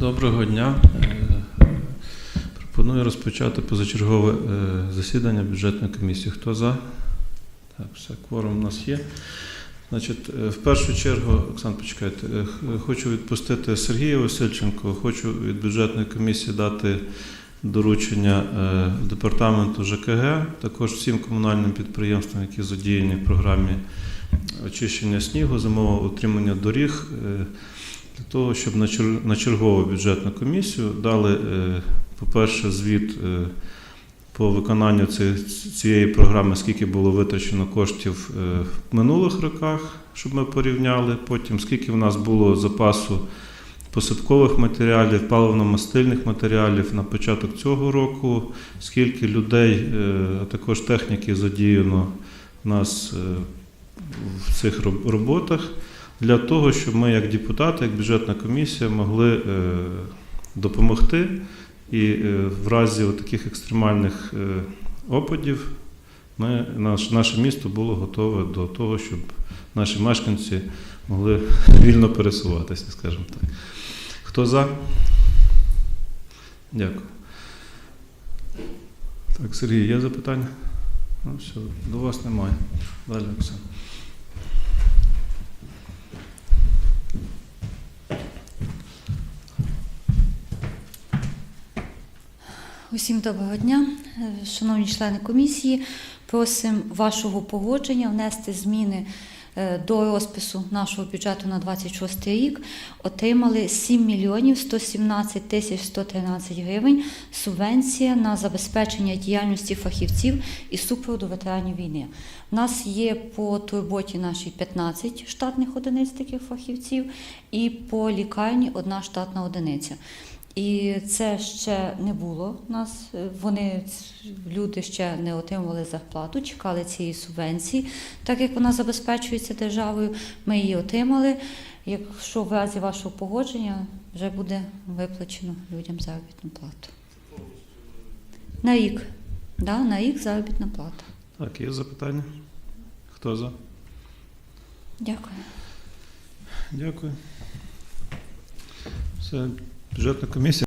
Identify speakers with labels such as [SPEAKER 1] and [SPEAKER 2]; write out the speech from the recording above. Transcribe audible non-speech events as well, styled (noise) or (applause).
[SPEAKER 1] Доброго дня. Е, Пропоную розпочати позачергове е, засідання бюджетної комісії. Хто за? Так, все, кворум у нас є. Значить, е, в першу чергу, Оксан, почекайте, хочу відпустити Сергія Васильченко, хочу від бюджетної комісії дати доручення департаменту ЖКГ, також всім комунальним підприємствам, які задіяні в програмі очищення снігу, зимового утримання доріг. Для того, щоб на чергову бюджетну комісію дали, е, по-перше, звіт е, по виконанню цієї програми, скільки було витрачено коштів е, в минулих роках, щоб ми порівняли. Потім скільки в нас було запасу посадкових матеріалів, паливно-мастильних матеріалів на початок цього року, скільки людей, а також техніки задіяно в нас в цих роботах для того, щоб ми, як депутати, як бюджетна комісія, могли е, допомогти і е, в разі таких екстремальних е, опадів ми, наш, наше місто було готове до того, щоб наші мешканці могли (laughs) вільно пересуватися, скажімо так. Хто за? Дякую. Так, Сергій, є запитання? Ну, все, до вас немає. Далі, Оксана.
[SPEAKER 2] Усім доброго дня, шановні члени комісії. Просимо вашого погодження внести зміни е, до розпису нашого бюджету на 26 рік. Отримали 7 мільйонів 117 тисяч 113 гривень субвенція на забезпечення діяльності фахівців і супроводу ветеранів війни. У нас є по турботі нашій 15 штатних одиниць таких фахівців, і по лікарні одна штатна одиниця. І це ще не було у нас. Е, Вони люди ще не отримували зарплату, чекали цієї субвенції. Так як вона забезпечується державою, ми її отримали. Якщо в разі вашого погодження вже буде виплачено людям заробітну плату. На рік. Да, на рік заробітна плата.
[SPEAKER 1] Так, є запитання? Хто за?
[SPEAKER 2] Дякую.
[SPEAKER 1] Дякую. Все, бюджетна комісія.